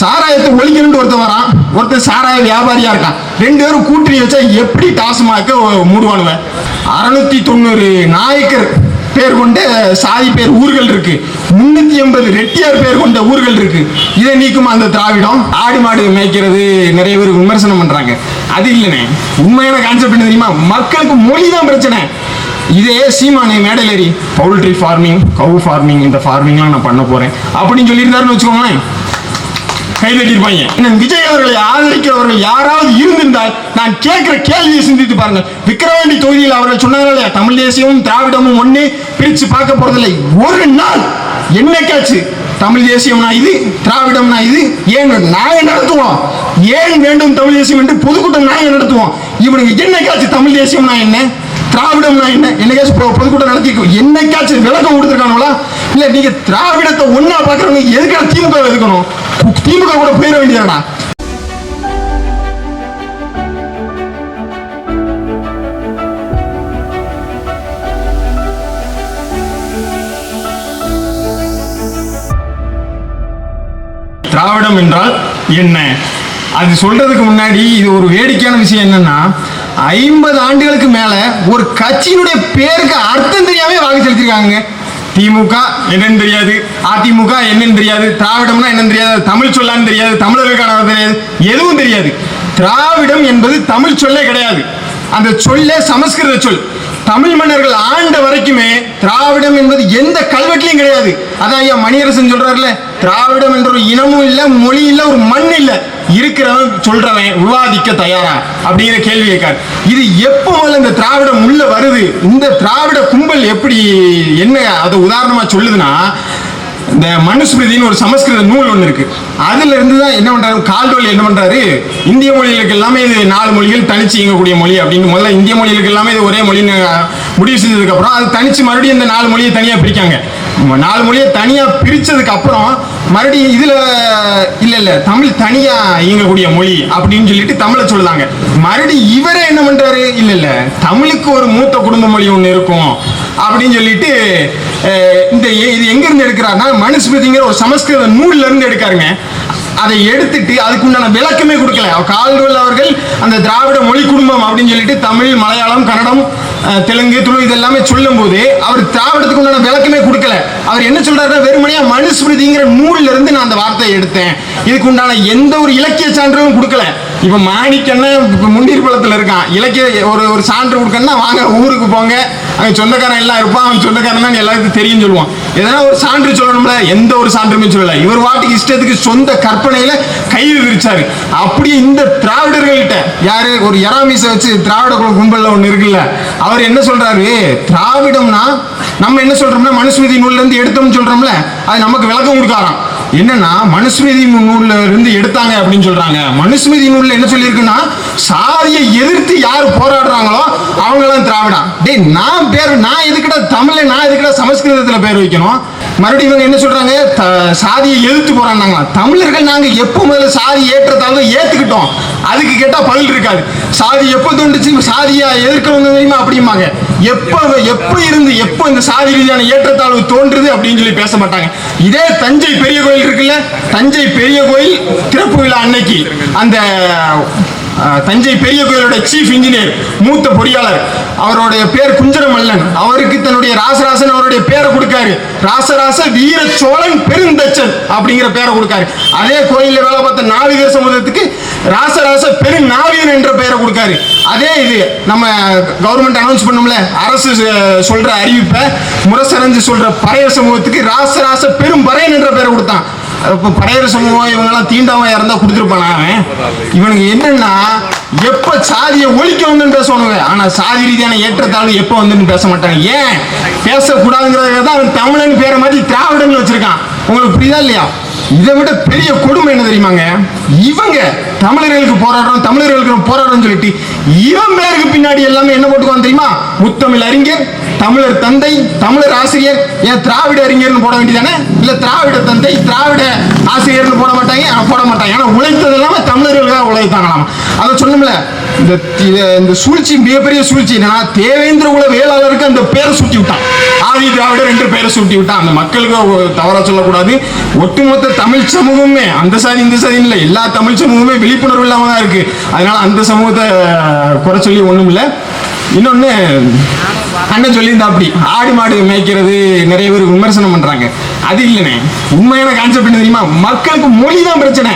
சாராயத்தை ஒழிக்கணும்னு ஒருத்தன் வரான். ஒருத்தர் சாராய வியாபாரியா இருக்கான். ரெண்டு பேரும் கூட்டணி வச்சா எப்படி டாஸ்மாக மூடுவானுவன் அறுநூத்தி தொண்ணூறு நாயக்கர் பேர் கொண்ட சாதி பேர் ஊர்கள் இருக்கு. முன்னூத்தி எண்பது ரெட்டியார் பேர் கொண்ட ஊர்கள் இருக்கு. இதை நீக்கும் அந்த திராவிடம்? ஆடு மாடு மேய்க்கிறது நிறைய பேர் விமர்சனம் பண்றாங்க. அது இல்லைண்ணே. உண்மையான கான்செப்ட் என்ன தெரியுமா? மக்களுக்கு மொழி தான் பிரச்சனை. இதே சீமானே மேடலேரி பவுல்ட்ரி ஃபார்மிங் கவு ஃபார்மிங் இந்த ஃபார்மிங்லாம் நான் பண்ண போறேன். அப்படின்னு சொல்லியிருந்தாருன்னு வச்சுக்கோங்களேன். கைதட்டிருப்பாங்க இன்னும் விஜய் அவர்களை ஆதரிக்கிறவர்கள் யாராவது இருந்திருந்தால் நான் கேட்கிற கேள்வியை சிந்தித்து பாருங்கள். விக்கிரவாண்டி தொகுதியில் அவர்கள் சொன்னார்கள் இல்லையா? தமிழ் தேசியமும் திராவிடமும் ஒன்று பிரித்து பார்க்க போறதில்லை. ஒரு நாள் என்னைக்காச்சு தமிழ் தேசியம்னா இது திராவிடம்னா இது ஏன் நாங்க நடத்துவோம்? ஏன் வேண்டும் தமிழ் தேசியம் என்று பொதுக்கூட்டம் நாங்க நடத்துவோம்? இவனுக்கு என்னைக்காச்சு தமிழ் தேசியம்னா என்ன? திராவிடம்னா என்ன? என்னைக்காச்சும் பொதுக்கூட்டம் நடத்தி என்னைக்காச்சும் விளக்கம் கொடுத்துருக்கானுங்களா? இல்லை நீங்கள் திராவிடத்தை ஒன்றா பார்க்குறவங்க எதுக்கான திமுக எதுக்கணும் திமுக கூட போயிட வேண்டியதானா திராவிடம் என்றால் என்ன? அது சொல்றதுக்கு முன்னாடி இது ஒரு வேடிக்கையான விஷயம் என்னன்னா ஐம்பது ஆண்டுகளுக்கு மேல ஒரு கட்சியினுடைய பேருக்கு அர்த்தம் தெரியாம வாக்கு செலுத்திருக்காங்க திமுக என்னன்னு தெரியாது. அதிமுக என்னன்னு தெரியாது. திராவிடம்னா என்னன்னு தெரியாது. தமிழ் சொல்லான்னு தெரியாது. தமிழர்களுக்கான தெரியாது. எதுவும் தெரியாது. திராவிடம் என்பது தமிழ் சொல்லே கிடையாது. அந்த சொல்லே சமஸ்கிருத சொல். தமிழ் மன்னர்கள் ஆண்ட வரைக்குமே திராவிடம் என்பது எந்த கல்வெட்டிலையும் கிடையாது. அதான் ஐயா மணியரசன் சொல்றாருல திராவிடம் என்ற ஒரு இனமும் இல்லை மொழி இல்லை ஒரு மண் இல்லை. இருக்கிறவன் சொல்றவன் விவாதிக்க தயாரா? அப்படிங்கிற கேள்வி கேட்காரு இது எப்போ முதல்ல இந்த திராவிடம் உள்ள வருது? இந்த திராவிட கும்பல் எப்படி என்ன அதை உதாரணமா சொல்லுதுன்னா இந்த மனுஸ்மிருதின்னு ஒரு சமஸ்கிருத நூல் ஒன்று இருக்கு. அதுல இருந்து தான் என்ன பண்றாரு? கால்டோல் என்ன பண்றாரு? இந்திய மொழிகளுக்கு எல்லாமே இது நாலு மொழிகள் தனிச்சு இயங்கக்கூடிய மொழி அப்படின்னு முதல்ல இந்திய மொழிகளுக்கு எல்லாமே இது ஒரே மொழின்னு முடிவு செஞ்சதுக்கு அப்புறம் அது தனிச்சு மறுபடியும் இந்த நாலு மொழியை தனியா பிரிக்காங்க. நாலு மொழியை தனியா பிரிச்சதுக்கு அப்புறம் மறுபடியும் இதுல இல்ல இல்ல தமிழ் தனியா இயங்கக்கூடிய மொழி அப்படின்னு சொல்லிட்டு தமிழை சொல்லுதாங்க. மறுபடியும் இவரே என்ன பண்றாரு? இல்ல இல்ல தமிழுக்கு ஒரு மூத்த குடும்ப மொழி ஒன்று இருக்கும் அப்படின்னு சொல்லிட்டு இந்த இது எங்கிருந்து எடுக்கிறாருன்னா மனுஸ்மிருதிங்கிற ஒரு சமஸ்கிருத நூல்ல இருந்து எடுக்காருங்க. அதை எடுத்துட்டு அதுக்குண்டான விளக்கமே கொடுக்கல. கால்டுவல் அவர்கள் அந்த திராவிட மொழி குடும்பம் அப்படின்னு சொல்லிட்டு தமிழ் மலையாளம் கன்னடம் தெலுங்கு துளு இதெல்லாமே சொல்லும் போது அவர் திராவிடத்துக்கு உண்டான விளக்கமே கொடுக்கல. அவர் என்ன சொல்றாருன்னா வெறுமனையா மனுஸ்மிருதிங்கிற நூல்ல இருந்து நான் அந்த வார்த்தையை எடுத்தேன். இதுக்கு உண்டான எந்த ஒரு இலக்கிய சான்றும் கொடுக்கல. இப்போ மாணிக்கன்னா இப்போ முண்டீர் இருக்கான். இலக்கிய ஒரு ஒரு சான்று கொடுக்கணும்னா வாங்க ஊருக்கு போங்க. அங்கே சொந்தக்காரன் எல்லாம் இருப்பான். அவன் சொந்தக்காரன் தான் எல்லாத்துக்கும் தெரியும் சொல்லுவான். எதனா ஒரு சான்று சொல்லணும்ல? எந்த ஒரு சான்றுமே சொல்லல. இவர் வாட்டுக்கு இஷ்டத்துக்கு சொந்த கற்பனையில் கையில் விரிச்சாரு. அப்படியே இந்த திராவிடர்கள்ட்ட யாரு? ஒரு எராமிச வச்சு திராவிட கும்பலில் ஒன்று இருக்குல்ல. அவர் என்ன சொல்றாரு? திராவிடம்னா நம்ம என்ன சொல்றோம்னா மனுஸ்மிருதி நூல்லேருந்து எடுத்தோம்னு சொல்றோம்ல. அது நமக்கு விளக்கம் கொடுக்காராம். என்னன்னா மனுஸ்மிருதி நூல்ல இருந்து எடுத்தாங்க அப்படின்னு சொல்றாங்க. மனுஸ்மிருதி நூல்ல என்ன சொல்லியிருக்குன்னா சாதியை எதிர்த்து யார் போராடுறாங்களோ அவங்களாம் திராவிடா டேய் நான் பேர் நான் எதுக்கிட்ட தமிழ்ல நான் எதுக்கிட்ட சமஸ்கிருதத்துல பேர் வைக்கணும்? மறுபடியும் இவங்க என்ன சொல்றாங்க? த- சாதியை எதிர்த்து போறாங்க தமிழர்கள் நாங்க எப்போ முதல்ல சாதி ஏற்றத்தாழ்வு ஏத்துக்கிட்டோம்? அதுக்கு கேட்டா பதில் இருக்காது. சாதி எப்போ தோண்டுச்சு சாதியா எதிர்க்கவங்க தெரியுமா? அப்படிம்பாங்க. எப்போ எப்போ இருந்து எப்போ இந்த சாதி ரீதியான ஏற்றத்தாழ்வு தோன்றுது அப்படின்னு சொல்லி பேச மாட்டாங்க. இதே தஞ்சை பெரிய கோயில் இருக்குல்ல? தஞ்சை பெரிய கோயில் திறப்பு விழா அன்னைக்கு அந்த தஞ்சை பெரிய கோயிலோட சீஃப் இன்ஜினியர் மூத்த பொறியாளர். அவருடைய பேர் குஞ்சரமல்லன் அவருக்கு தன்னுடைய ராசராசன் அவருடைய பேரை கொடுக்காரு. ராசராச வீர சோழன் பெருந்தச்சன் அப்படிங்கிற பேரை கொடுக்காரு. அதே கோயில்ல வேலை பார்த்த நாவிகர் சமுதாயத்துக்கு ராசராச பெருநாவியன் என்ற பெயரை கொடுக்காரு. அதே இது நம்ம கவர்மெண்ட் அனௌன்ஸ் பண்ணோம்ல அரசு சொல்ற அறிவிப்பை முரசரஞ்சு சொல்ற பறைய சமூகத்துக்கு ராசராச பெரும் பறையன் என்ற பெயரை கொடுத்தான். இப்போ படையர் சமூகம் இவங்கெல்லாம் தீண்டாமல் இறந்தா கொடுத்துருப்பானா அவன்? இவனுக்கு என்னன்னா எப்போ சாதியை ஒழிக்க வந்துன்னு பேசுவானுங்க. ஆனால் சாதி ரீதியான ஏற்றத்தாழ்வு எப்போ வந்துன்னு பேச மாட்டாங்க. ஏன்? பேசக்கூடாதுங்கிறதுக்காக தான் அவன் தமிழன் பேரை மாதிரி திராவிடன்னு வச்சுருக்கான். உங்களுக்கு புரியுதா இல்லையா? இதை விட பெரிய கொடுமை என்ன தெரியுமாங்க? இவங்க தமிழர்களுக்கு போராடுறோம் தமிழர்களுக்கு போராடுறோம் சொல்லிட்டு இவன் பேருக்கு பின்னாடி எல்லாமே என்ன போட்டுக்குவான் தெரியுமா? முத்தமிழ் அறிஞர் தமிழர் தந்தை தமிழர் ஆசிரியர். ஏன் திராவிட அறிஞர்னு போட வேண்டியதானே? இல்ல திராவிட தந்தை திராவிட ஆசிரியர்னு போட மாட்டாங்க? போட மாட்டாங்க? ஏன்னா உழைத்தது இல்லாம தமிழர்களுக்காக உழைத்தாங்களாம். அதை சொன்னோம்ல இந்த இந்த சூழ்ச்சி மிகப்பெரிய சூழ்ச்சி. என்னன்னா தேவேந்திர குல வேளாளருக்கு அந்த பேரை சுட்டி விட்டான். ஆதி திராவிட என்று பேரை சுட்டி விட்டான். அந்த மக்களுக்கு தவறா சொல்லக்கூடாது. ஒட்டுமொத்த தமிழ் சமூகமே அந்த சாதி இந்த சாதி இல்லை. எல்லா தமிழ் சமூகமே விழிப்புணர்வு இல்லாம தான் இருக்கு. அதனால அந்த சமூகத்தை குறை சொல்லி ஒண்ணும் இல்லை. இன்னொன்னு அண்ணன் சொல்லியிருந்தா அப்படி. ஆடு மாடு மேய்க்கிறது நிறைய பேர் விமர்சனம் பண்றாங்க. அது இல்லைண்ணே. உண்மையான கான்செப்ட் என்ன தெரியுமா? மக்களுக்கு மொழி தான் பிரச்சனை.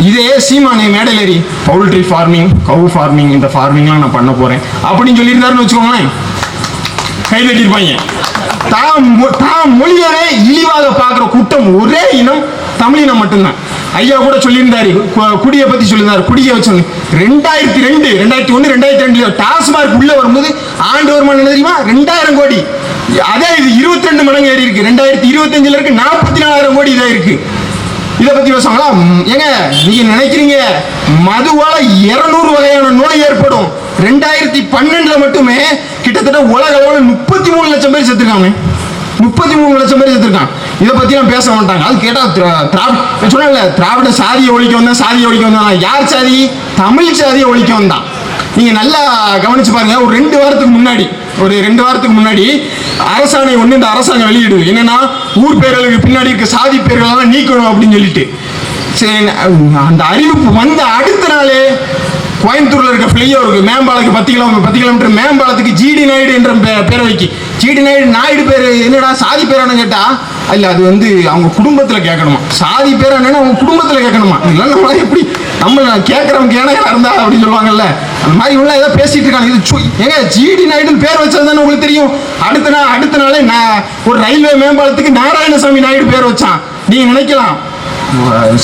இதே சீமானே மேடலேறி பவுல்ட்ரி ஃபார்மிங் கவு ஃபார்மிங் இந்த ஃபார்மிங்லாம் நான் பண்ண போறேன். அப்படின்னு சொல்லியிருந்தாருன்னு வச்சுக்கோங்களேன். கை தட்டியிருப்பாங்க. தாம் மொ- தாம் மொழியவே இழிவாக பார்க்குற கூட்டம் ஒரே இனம் தமிழினம் மட்டும்தான். ஐயா கூட சொல்லியிருந்தாரு குடியை பத்தி சொல்லியிருந்தாரு குடியை வச்சு ரெண்டாயிரத்தி ரெண்டு ரெண்டாயிரத்தி ஒன்று ரெண்டாயிரத்தி ரெண்டுல டாஸ்மார்க் உள்ளே வரும்போது ஆண்டு வருமானம் தெரியுமா? ரெண்டாயிரம் கோடி. அதே இது இருபத்தி ரெண்டு மடங்கு ஏறி இருக்கு. ரெண்டாயிரத்தி இருபத்தஞ்சில் இருக்கு நாற்பத்தி நாலாயிரம் கோடி இதாக இருக்கு இதை பத்தி பேசுவாங்களா ஏங்க நீங்க நினைக்கிறீங்க மதுவால இருநூறு வகையான நோய் ஏற்படும். ரெண்டாயிரத்தி பன்னெண்டுல மட்டுமே கிட்டத்தட்ட உலக அளவில் முப்பத்தி மூணு லட்சம் பேர் செத்துருக்காங்க. முப்பத்தி மூணு லட்சம் பேர் செத்துருக்கான் இதை பத்திலாம் பேச மாட்டாங்க. அது கேட்டா திரா- திராவிட சொன்னல திராவிட சாதியை ஒழிக்க வந்தேன் சாதியை ஒழிக்க வந்தான் யார் சாதி? தமிழ் சாதியை ஒழிக்க வந்தான் நீங்கள் நல்லா கவனிச்சு பாருங்கள் ஒரு ரெண்டு வாரத்துக்கு முன்னாடி ஒரு ரெண்டு வாரத்துக்கு முன்னாடி அரசாணை ஒன்று இந்த அரசாங்கம் வெளியிடுது. என்னென்னா ஊர் பேர்களுக்கு பின்னாடி இருக்க சாதி பேர்களெல்லாம் நீக்கணும் அப்படின்னு சொல்லிட்டு. சரி அந்த அறிவிப்பு வந்த அடுத்த நாளே கோயம்புத்தூரில் இருக்க ஃப்ளைஓவருக்கு மேம்பாலத்துக்கு பத்து கிலோ பத்து கிலோமீட்டர் மேம்பாலத்துக்கு ஜிடி நாயுடு என்ற பே- பேரை வைக்கி. ஜிடி நாயுடு நாயுடு பேர் என்னடா சாதி பேரானு கேட்டால் இல்லை அது வந்து அவங்க குடும்பத்தில் கேட்கணுமா? சாதி பேர் அவங்க குடும்பத்தில் கேட்கணுமா? இதெல்லாம் நம்மளா எப்படி நம்ம கேட்கறவங்க ஏனையா இருந்தா அப்படின்னு சொல்லுவாங்கல்ல. அந்த மாதிரி உள்ள ஏதோ பேசிட்டு இருக்காங்க. இது ஏங்க ஜிடி நாயுடுன்னு பேர் வச்சது தானே உங்களுக்கு தெரியும்? அடுத்த நாள் அடுத்த நாளே நான் ஒரு ரயில்வே மேம்பாலத்துக்கு நாராயணசாமி நாயுடு பேர் வச்சான். நீங்க நினைக்கலாம்.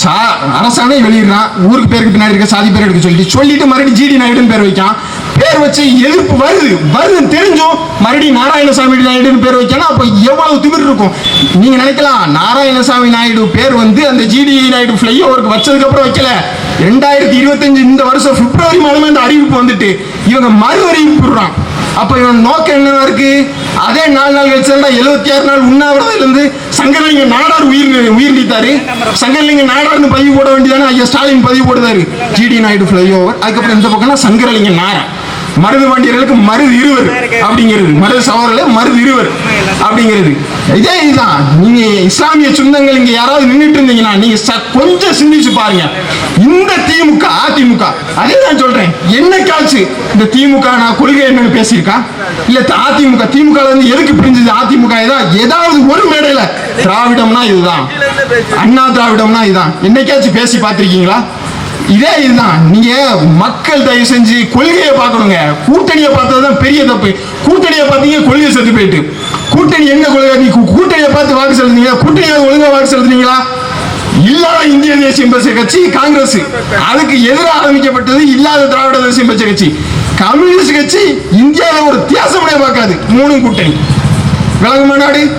சா அரசாணை வெளியிடுறான். ஊருக்கு பேருக்கு பின்னாடி இருக்க சாதி பேர் எடுக்க சொல்லிட்டு சொல்லிட்டு மறுபடியும் ஜிடி நாயுடுன்னு பேர் வைக்கான். பேர் வச்சு எதிர்ப்பு வருது. வருதுன்னு தெரிஞ்சும் மறுபடியும் நாராயணசாமி நாயுடுன்னு பேர் வைக்கணும். அப்போ எவ்வளவு திமிர் இருக்கும். நீங்க நினைக்கலாம் நாராயணசாமி நாயுடு பேர் வந்து அந்த ஜிடி நாயுடு ஃப்ளைஓவருக்கு வச்சதுக்கு அப்புறம் வைக்கல. ரெண்டாயிரத்தி இருபத்தஞ்சு இந்த வருஷம் பிப்ரவரி மாதமே அந்த அறிவிப்பு வந்துட்டு. இவங்க மறு அறிவிப்பு அப்போ இவன் நோக்கம் என்னவா இருக்கு? அதே நாலு நாள் கழிச்சா எழுபத்தி ஆறு நாள் உண்ணாவிரதிலிருந்து சங்கரலிங்க நாடார் உயிர் உயிர் நீத்தாரு சங்கரலிங்க நாடார்னு பதிவு போட வேண்டியதானே? ஐயா ஸ்டாலின் பதிவு போடுதாரு. ஜிடி நாயுடு ஃபிளைஓவர் அதுக்கப்புறம் இந்த பக்கம்னா சங்கரலிங்க நாரா. மருது பாண்டியர்களுக்கு மருது இருவர் அப்படிங்கிறது. மருது சகோதரர்களே மருது இருவர் அப்படிங்கிறது. இதே இதுதான். நீங்க இஸ்லாமிய சொந்தங்கள் இங்க யாராவது நின்றுட்டு இருந்தீங்கன்னா நீங்க கொஞ்சம் சிந்திச்சு பாருங்க. இந்த திமுக அதிமுக அதே நான் சொல்றேன் என்னைக்காச்சு இந்த திமுக நான் கொள்கை என்னன்னு பேசியிருக்கா? இல்ல அதிமுக திமுக இருந்து எதுக்கு பிரிஞ்சது அதிமுக ஏதாவது ஒரு மேடையில திராவிடம்னா இதுதான். அண்ணா திராவிடம்னா இதுதான். என்னைக்காச்சும் பேசி பார்த்திருக்கீங்களா? இதே இதுதான். நீங்க மக்கள் தயவு செஞ்சு கொள்கையை பார்க்கணுங்க. கூட்டணியை பார்த்ததுதான் பெரிய தப்பு. கூட்டணியை பார்த்தீங்க கொள்கை செத்து போயிட்டு. கூட்டணி என்ன கொள்கை? நீ கூ- கூட்டணியை பார்த்து வாக்கு செலுத்துனீங்க கூட்டணியை ஒழுங்கா வாக்கு செலுத்துனீங்களா? இல்லாத இந்திய தேசிய பச்சை கட்சி காங்கிரஸ். அதுக்கு எதிராக ஆரம்பிக்கப்பட்டது இல்லாத திராவிட தேசிய பச்சை கட்சி. கம்யூனிஸ்ட் கட்சி இந்தியாவில் ஒரு வித்தியாசமே பார்க்காது மூணு கூட்டணி. விலகு மாநாடு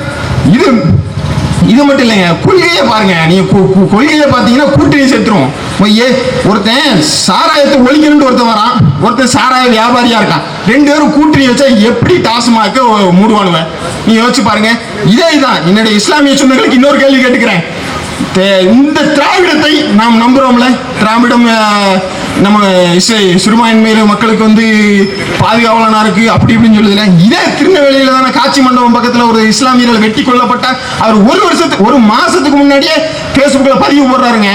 இது இது மட்டும் இல்லைங்க கொள்கையை பாருங்க. நீங்க கொள்கையை பார்த்தீங்கன்னா கூட்டணி செத்துரும். ஏ ஒருத்தன் சாராயத்தை ஒழிக்கணும்னு ஒருத்தன் வரான். ஒருத்தன் சாராய வியாபாரியா இருக்கான். ரெண்டு பேரும் கூட்டணி வச்சா எப்படி டாஸ்மாக மூடுவானுவ நீ யோசிச்சு பாருங்க. இதே இதான் என்னுடைய இஸ்லாமிய சொந்தங்களுக்கு இன்னொரு கேள்வி கேட்டுக்கிறேன். தே- இந்த திராவிடத்தை நாம் நம்புறோம்ல? திராவிடம் நம்ம இசை சிறுபான்மையின மக்களுக்கு வந்து பாதுகாவலனா இருக்கு அப்படி இப்படின்னு சொல்லுதுல. இதே திருநெல்வேலியில தானே காட்சி மண்டபம் பக்கத்துல ஒரு இஸ்லாமியர்கள் வெட்டி கொல்லப்பட்ட அவர் ஒரு வருஷத்துக்கு ஒரு மாசத்துக்கு முன்னாடியே ஃபேஸ்புக்ல பதிவு போடுறாருங்க.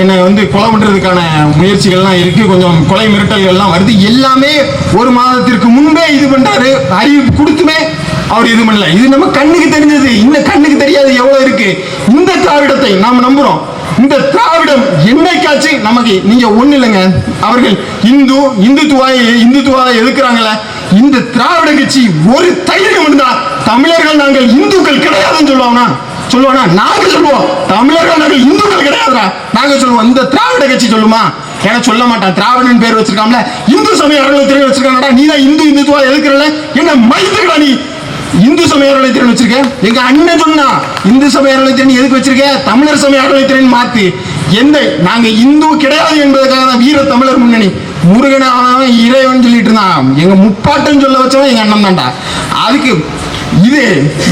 என்னை வந்து கொலை பண்றதுக்கான முயற்சிகள்லாம் இருக்கு. கொஞ்சம் கொலை மிரட்டல்கள்லாம் வருது. எல்லாமே ஒரு மாதத்திற்கு முன்பே இது பண்றாரு. அறிவிப்பு கொடுத்துமே அவர் இது பண்ணல. இது நம்ம கண்ணுக்கு தெரிஞ்சது. இன்னும் கண்ணுக்கு தெரியாது எவ்வளவு இருக்கு. இந்த திராவிடத்தை நாம் நம்புறோம். இந்த திராவிடம் என்னைக்காச்சு நமக்கு நீங்க ஒண்ணு இல்லைங்க அவர்கள் இந்து இந்துத்துவா இந்துத்துவா எதுக்குறாங்கல்ல இந்த திராவிட கட்சி ஒரு தைரியம் இருந்தா தமிழர்கள் நாங்கள் இந்துக்கள் கிடையாதுன்னு சொல்லுவானா சொல்லுவானா? நாங்க சொல்லுவோம். தமிழர்கள் நாங்கள் இந்துக்கள் கிடையாதுடா. நாங்க சொல்லுவோம். இந்த திராவிட கட்சி சொல்லுமா? என சொல்ல மாட்டான் திராவிடன் பேர் வச்சிருக்காங்களே இந்து சமய அறநிலையத்துறை வச்சிருக்காங்கடா. நீ தான் இந்து இந்துத்துவா எதுக்குறல என்ன மைத்துக்கடா நீ? இந்து சமய அறநிலையத்துறை வச்சிருக்கேன் எங்க அண்ணன் சொன்னா இந்து சமய அறநிலையத்துறை எதுக்கு வச்சிருக்கேன் தமிழர் சமய அறநிலையத்துறை மாத்து. எந்த நாங்க இந்து கிடையாது என்பதற்காக தான் வீர தமிழர் முன்னணி. முருகன் அவன் இறைவன் சொல்லிட்டு இருந்தான். எங்க முப்பாட்டன் சொல்ல வச்சவன் எங்க அண்ணன் தான்டா. அதுக்கு இது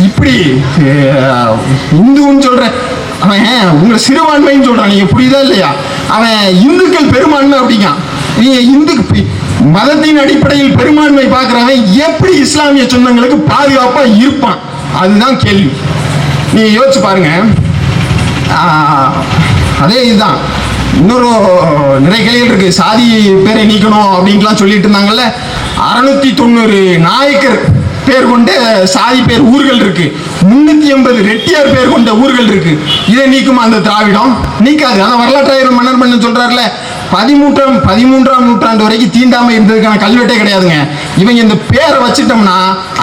இப்படி இந்துன்னு சொல்ற அவன் உங்களை சிறுபான்மைன்னு சொல்றான். நீங்க புரியுதா இல்லையா? அவன் இந்துக்கள் பெரும்பான்மை அப்படிங்கான் நீங்க இந்துக்கு மதத்தின் அடிப்படையில் பெரும்பான்மை பார்க்குறவன் எப்படி இஸ்லாமிய சொந்தங்களுக்கு பாதுகாப்பா இருப்பான்? அதுதான் கேள்வி. நீ யோசிச்சு பாருங்க. அதே இதுதான். இன்னொரு நிறைய கேள்விகள் இருக்கு. சாதி பேரை நீக்கணும் அப்படின்ட்டுலாம் சொல்லிட்டு இருந்தாங்கல்ல. அறுநூத்தி தொண்ணூறு நாயக்கர் பேர் கொண்ட சாதி பேர் ஊர்கள் இருக்கு. முன்னூத்தி எண்பது ரெட்டியார் பேர் கொண்ட ஊர்கள் இருக்கு. இதை நீக்குமா அந்த திராவிடம்? நீக்காது. அதான் வரலாற்றாயிரம் மன்னர் மன்னன் சொல்றாருல. பதிமூன்றாம் பதிமூன்றாம் நூற்றாண்டு வரைக்கும் தீண்டாமை இருந்ததுக்கான கல்வெட்டே கிடையாதுங்க. இவங்க இந்த பேரை வச்சுட்டோம்னா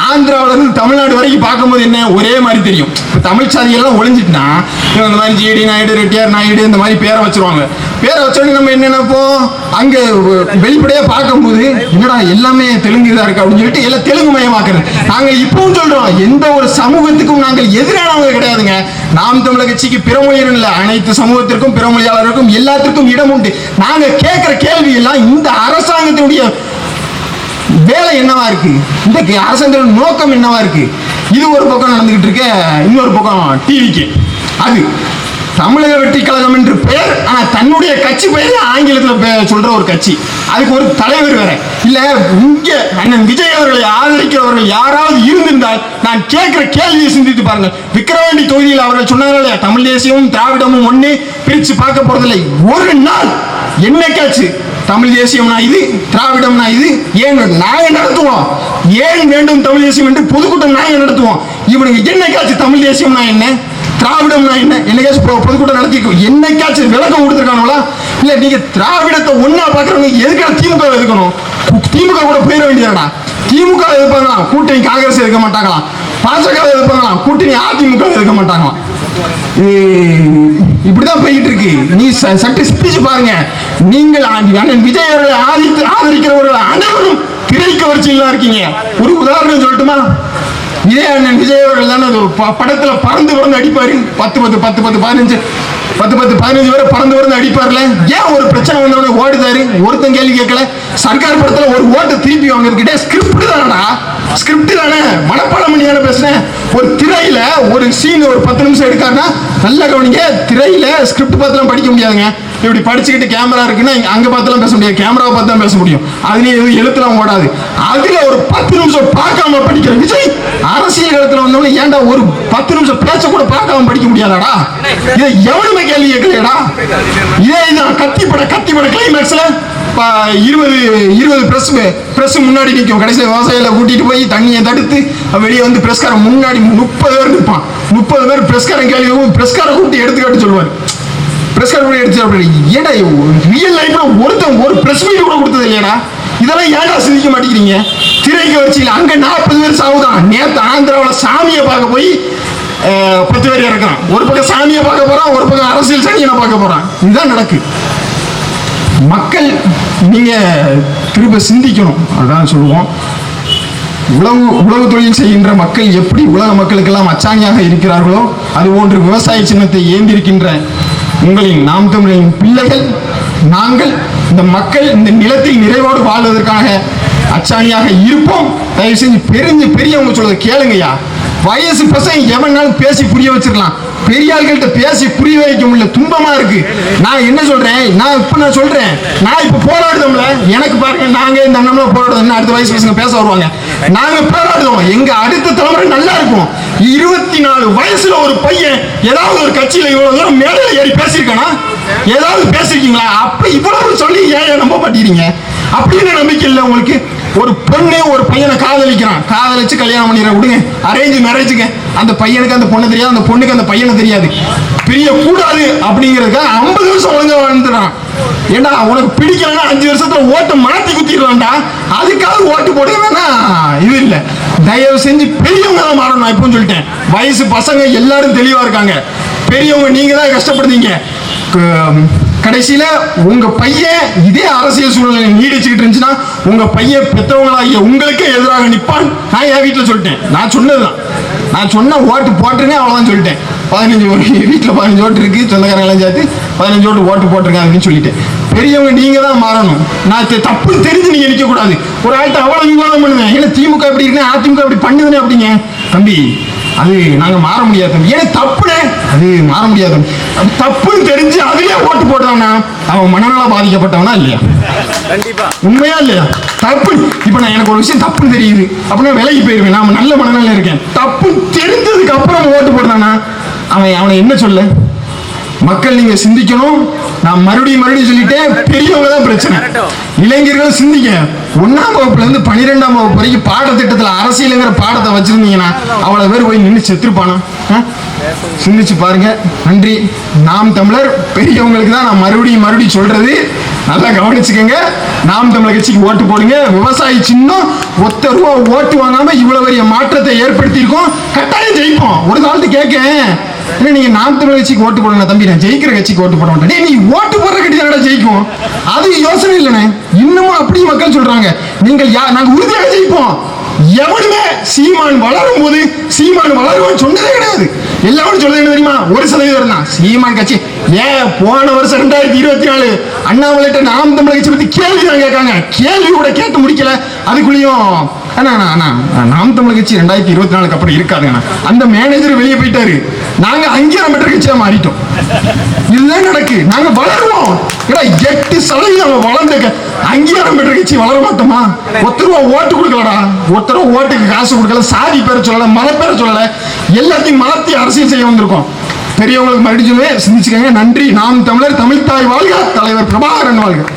ஆந்திராவிலேருந்து தமிழ்நாடு வரைக்கும் பார்க்கும்போது என்ன? ஒரே மாதிரி தெரியும். இப்போ தமிழ் சாதி எல்லாம் இவங்க இந்த மாதிரி ஜிடி நாயுடு ரெட்டியார் நாயுடு இந்த மாதிரி பேரை வச்சிருவாங்க. பேரை வச்சோடனே நம்ம என்ன நினைப்போம் அங்க வெளிப்படையா பார்க்கும்போது என்னடா எல்லாமே தெலுங்கு இதா இருக்கு அப்படின்னு சொல்லிட்டு எல்லாம் தெலுங்கு மயமாக்குறது. நாங்க இப்பவும் சொல்றோம் எந்த ஒரு சமூகத்துக்கும் நாங்கள் எதிரானவங்க கிடையாதுங்க. நாம் தமிழர் கட்சிக்கு பிறமொழியர் இல்லை அனைத்து சமூகத்திற்கும் பிறமொழியாளருக்கும் எல்லாத்திற்கும் இடம் உண்டு. நாங்க கேட்குற கேள்வி எல்லாம் இந்த அரசாங்கத்தினுடைய வேலை என்னவா இருக்கு? இந்த அரசாங்கத்தோட நோக்கம் என்னவா இருக்கு? இது ஒரு பக்கம் நடந்துகிட்டு இருக்க இன்னொரு பக்கம் டிவிக்கு அது. தமிழக வெற்றி கழகம் என்று பெயர் ஆனால் தன்னுடைய கட்சி பெயர் ஆங்கிலத்தில் சொல்ற ஒரு கட்சி. அதுக்கு ஒரு தலைவர் வேற. இல்ல இங்க அண்ணன் விஜய் அவர்களை ஆதரிக்கிறவர்கள் யாராவது இருந்திருந்தால் நான் கேட்கிற கேள்வியை சிந்தித்து பாருங்கள். விக்கிரவாண்டி தொகுதியில் அவர்கள் சொன்னார்கள் தமிழ் தேசியமும் திராவிடமும் ஒன்று பிரித்து பார்க்க போறதில்லை. ஒரு நாள் என்ன என்னைக்காச்சு தமிழ் தேசியம்னா இது திராவிடம்னா இது ஏன் நாங்கள் நடத்துவோம்? ஏன் வேண்டும் தமிழ் தேசியம் என்று பொதுக்கூட்டம் நாங்கள் நடத்துவோம்? இவனுக்கு என்னைக்காச்சும் தமிழ் தேசியம்னா என்ன? திராவிடம்னா என்ன? என்னைக்காச்சும் பொதுக்கூட்டம் நடத்தி என்னைக்காச்சும் விளக்கம் கொடுத்துருக்கானுங்களா? இல்ல நீங்க திராவிடத்தை ஒண்ணா பாக்குறவங்க எதுக்காக திமுக எதுக்கணும் திமுக கூட போயிட வேண்டியதாடா. திமுக வை எதிர்ப்பாங்களாம் கூட்டணி காங்கிரஸ் எதிர்க்க மாட்டாங்களாம் பாஜக வை எதிர்ப்பாங்களாம் கூட்டணி அதிமுக எதிர்க்க மாட்டாங்களாம் இப்படிதான் போயிட்டு இருக்கு நீ ச- சற்று சிந்திச்சு பாருங்க. நீங்கள் அண்ணன் விஜய் அவர்களை ஆதித்து ஆதரிக்கிறவர்கள் அனைவரும் திரை வரிசையில் இருக்கீங்க. ஒரு உதாரணம் சொல்லட்டுமா? இதே அண்ணன் விஜய் அவர்கள் தானே அது ப- படத்துல பறந்து பறந்து அடிப்பாரு. பத்து பத்து பத்து பத்து பதினஞ்சு பத்து பத்து பதினஞ்சு வரை பறந்து பறந்து அடிப்பார்ல. ஏன் ஒரு பிரச்சனை வந்தவனே ஓடுதாரு? ஒருத்தன் கேள்வி கேட்கல. சர்க்கார் படத்துல ஒரு ஓட்டை திருப்பி வாங்குறதுக்கிட்டே ஸ்கிரிப்ட் தானடா. ஸ்கிரிப்ட் தானே. மனப்பாடம் பண்ணி தானே பேசுனேன் ஒரு திரையில ஒரு சீன் ஒரு பத்து நிமிஷம் எடுக்காருன்னா நல்லா கவனிங்க. திரையில ஸ்கிரிப்ட் பார்த்துலாம் படிக்க முடியாதுங்க. இப்படி படிச்சுக்கிட்டு கேமரா இருக்குன்னா இங்க- அங்க பார்த்துலாம் பேச முடியாது. கேமராவை பார்த்து தான் பேச முடியும். அதுலேயும் எதுவும் எழுத்துலாம் ஓடாது. அதுல ஒரு பத்து நிமிஷம் பார்க்காம படிக்கிற விஜய் அரசியல் காலத்தில் வந்தவங்க ஏன்டா ஒரு பத்து நிமிஷம் பேச கூட பார்க்காம படிக்க முடியாதாடா? இதை எவனுமே கேள்வி கேட்கலையடா? இதே இதான் கத்திப்பட கத்திப்பட கிளைமேக்ஸ்ல இருபது இருபது பிரஸ் பிரஸ் முன்னாடி நிற்கும் கடைசியில் விவசாயில கூட்டிட்டு போய் தண்ணியை தடுத்து வெளியே வந்து பிரஸ்காரன் முன்னாடி முப்பது பேர் நிற்பான் முப்பது பேர் பிரஸ்காரன் கேள்வி பிரஸ்காரை கூட்டி எடுத்துக்காட்டு சொல்லுவார். பிரஸ் கார்டு எடுத்து ஏடா ரியல் லைஃப்ல ஒருத்தன் ஒரு பிரஸ் மீட் கூட கொடுத்தது இல்லையாடா? இதெல்லாம் ஏன்டா சிந்திக்க மாட்டேங்கிறீங்க? திரைக்கு வச்சுக்கல அங்க நாற்பது பேர் சாவுதான். நேற்று ஆந்திராவில் சாமியை பார்க்க போய் பத்து பேர் இறக்குறான். ஒரு பக்கம் சாமியை பார்க்க போறான் ஒரு பக்கம் அரசியல் சனியனை பார்க்க போறான். இதுதான் நடக்கு. மக்கள் நீங்க திரும்ப சிந்திக்கணும். அதான் சொல்லுவோம். உழவு உழவு தொழில் செய்கின்ற மக்கள் எப்படி உலக மக்களுக்கெல்லாம் அச்சாணியாக இருக்கிறார்களோ அதுபோன்று விவசாய சின்னத்தை ஏந்திருக்கின்ற உங்களின் நாம் தமிழின் பிள்ளைகள் நாங்கள் இந்த மக்கள் இந்த நிலத்தில் நிறைவோடு வாழ்வதற்காக அச்சாணியாக இருப்போம். தயவு செஞ்சு பெரிஞ்சு பெரியவங்க சொல்றது கேளுங்கய்யா. வயசு பசங்க எவனாலும் பேசி புரிய வச்சிடலாம். பெரிய பேசி புரிய வைக்க முடியல துன்பமா இருக்கு. நான் என்ன சொல்றேன்? நான் இப்ப நான் சொல்றேன். நான் இப்ப போராடுதோம்ல. எனக்கு பாருங்க நாங்க இந்த அண்ணம்லாம் போராடுறோம் அடுத்த வயசு பசங்க பேச வருவாங்க. நாங்க போராடுதோம். எங்க அடுத்த தலைமுறை நல்லா இருக்கும். இருபத்தி நாலு வயசுல ஒரு பையன் ஏதாவது ஒரு கட்சியில இவ்வளவு தூரம் மேடையில ஏறி பேசியிருக்கானா? ஏதாவது பேசிருக்கீங்களா அப்ப இவ்வளவு சொல்லி ஏன் நம்ப மாட்டீங்க அப்படின்னு நம்பிக்கை இல்லை உங்களுக்கு. ஒரு பொண்ணு ஒரு பையனை காதலிக்கிறான். காதலிச்சு கல்யாணம் பண்ணிடுற விடுங்க. அரேஞ்ச் மேரேஜுங்க அந்த பையனுக்கு அந்த பொண்ணு தெரியாது அந்த பொண்ணுக்கு அந்த பையனை தெரியாது. பிரிய கூடாது அப்படிங்கிறதுக்காக ஐம்பது வருஷம் ஒழுங்கா வாழ்ந்துடுறான். ஏண்டா உனக்கு பிடிக்கலன்னா அஞ்சு வருஷத்துல ஓட்டை மாத்தி குத்திடுவான்டா அதுக்காக ஓட்டு போடுங்கன்னா இது இல்லை. தயவு செஞ்சு பெரியவங்க மாறணும். நான் இப்போ சொல்லிட்டேன். வயசு பசங்க எல்லாரும் தெளிவாக இருக்காங்க. பெரியவங்க நீங்க தான் கஷ்டப்படுறீங்க கடைசியில் கடைசியில உங்க பையன் இதே அரசியல் சூழ்நிலை நீடிச்சுக்கிட்டு இருந்துச்சுன்னா உங்க பையன் பெற்றவங்களாகிய உங்களுக்கே எதிராக நிற்பான் நான் என் வீட்டில் சொல்லிட்டேன். நான் சொன்னதுதான். நான் சொன்ன ஓட்டு போட்டுருங்க அவ்வளோதான் சொல்லிட்டேன். பதினஞ்சு வீட்டில் பதினஞ்சு ஓட்டு இருக்கு சொந்தக்காரங்களாம் சேர்த்து பதினஞ்சு ஓட்டு ஓட்டு போட்டிருக்காங்க அப்படின்னு சொல்லிட்டேன். பெரியவங்க நீங்க தான் மாறணும். நான் தப்பு தெரிஞ்சு நீங்க நிக்க கூடாது ஒரு ஆள்கிட்ட அவ்வளவு விவாதம் பண்ணுவேன். ஏன்னா திமுக இப்படி இருக்கு அதிமுக இப்படி பண்ணுதுன்னு அப்படிங்க. தம்பி அது நாங்க மாற முடியாது தம்பி. ஏன்னா தப்புனே அது மாற முடியாது தம்பி. அது தப்புன்னு தெரிஞ்சு அதுலயே ஓட்டு போடுறானா? அவன் மனநல பாதிக்கப்பட்டவனா இல்லையா? உண்மையா இல்லையா? தப்பு. இப்ப நான் எனக்கு ஒரு விஷயம் தப்புன்னு தெரியுது. அப்படின்னா விலகி போயிருவேன். நான் நல்ல மனநிலையில இருக்கேன். தப்பு தெரிஞ்சதுக்கு அப்புறம் ஓட்டு போடுறானா? அவன் அவனை என்ன சொல்ல? மக்கள் நீங்க சிந்திக்கணும். நான் மறுபடியும் மறுபடியும் சொல்லிட்டேன் பெரியவங்க தான் பிரச்சனை. இளைஞர்கள் சிந்திக்க ஒன்னாம் வகுப்புல இருந்து பன்னிரெண்டாம் வகுப்பு வரைக்கும் பாடத்திட்டத்துல அரசியலுங்கிற பாடத்தை வச்சிருந்தீங்கன்னா அவ்வளவு பேர் போய் நின்று செத்துருப்பானா? சிந்திச்சு பாருங்க. நன்றி. நாம் தமிழர் பெரியவங்களுக்கு தான் நான் மறுபடியும் மறுபடியும் சொல்றது. நல்லா கவனிச்சுக்கோங்க. நாம் தமிழர் கட்சிக்கு ஓட்டு போடுங்க. விவசாயி சின்னம் ஒத்த ரூபா ஓட்டு வாங்காம இவ்வளவு பெரிய மாற்றத்தை ஏற்படுத்தியிருக்கோம். கட்டாயம் ஜெயிப்போம். ஒரு காலத்து கேட்க ஏன்னா நீங்க நாம் தமிழர் கட்சிக்கு ஓட்டு போடுங்க தம்பி நான் ஜெயிக்கிற கட்சிக்கு ஓட்டு போட மாட்டேன். நீ ஓட்டு போடுற கட்சி தானடா ஜெயிக்கும்? அது யோசனை இல்லைண்ணே. இன்னமும் அப்படி மக்கள் சொல்றாங்க. நீங்கள் யா நாங்க உறுதியாக ஜெயிப்போம். எவனுமே சீமான் வளரும் போது சீமான் வளருவோம் சொன்னதே கிடையாது. எல்லாரும் சொல்றது என்ன தெரியுமா? ஒரு சதவீதம் தான். சீமான் கட்சி. ஏன் போன வருஷம் ரெண்டாயிரத்தி இருபத்தி நாலு அண்ணாமலைட்ட நாம் தமிழக கட்சி பத்தி கேள்வி தான் கேட்காங்க. கேள்வி கூட கேட்டு முடிக்கல. அதுக்குள்ளேயும் அண்ணா அண்ணா, அண்ணா. நாம் தமிழ் கட்சி ரெண்டாயிரத்தி இருபத்தி நாலுக்கு அப்புறம் இருக்காதுண்ணா அந்த மேனேஜர் வெளியே போயிட்டாரு. நாங்க அங்கீகாரம் பெற்ற கட்சியா மாறிட்டோம். இதுதான் நடக்கு. நாங்க வளருவோம். ஏடா எட்டு சதவீதம் வளர்ந்த அங்கீகாரம் பெற்ற கட்சி வளர மாட்டோமா? ஒத்த ரூபா ஓட்டு கொடுக்கலடா. ஒத்த ரூபா ஓட்டுக்கு காசு கொடுக்கல சாதி பேரை சொல்லல மத பேரை சொல்லல. எல்லாத்தையும் மாத்தி அரசியல் செய்ய வந்திருக்கோம். பெரியவங்களுக்கு மறுபடியும் சிந்திச்சுக்கங்க. நன்றி. நாம் தமிழர் தமிழ்த்தாய் வாழ்க. தலைவர் பிரபாகரன் வாழ்க.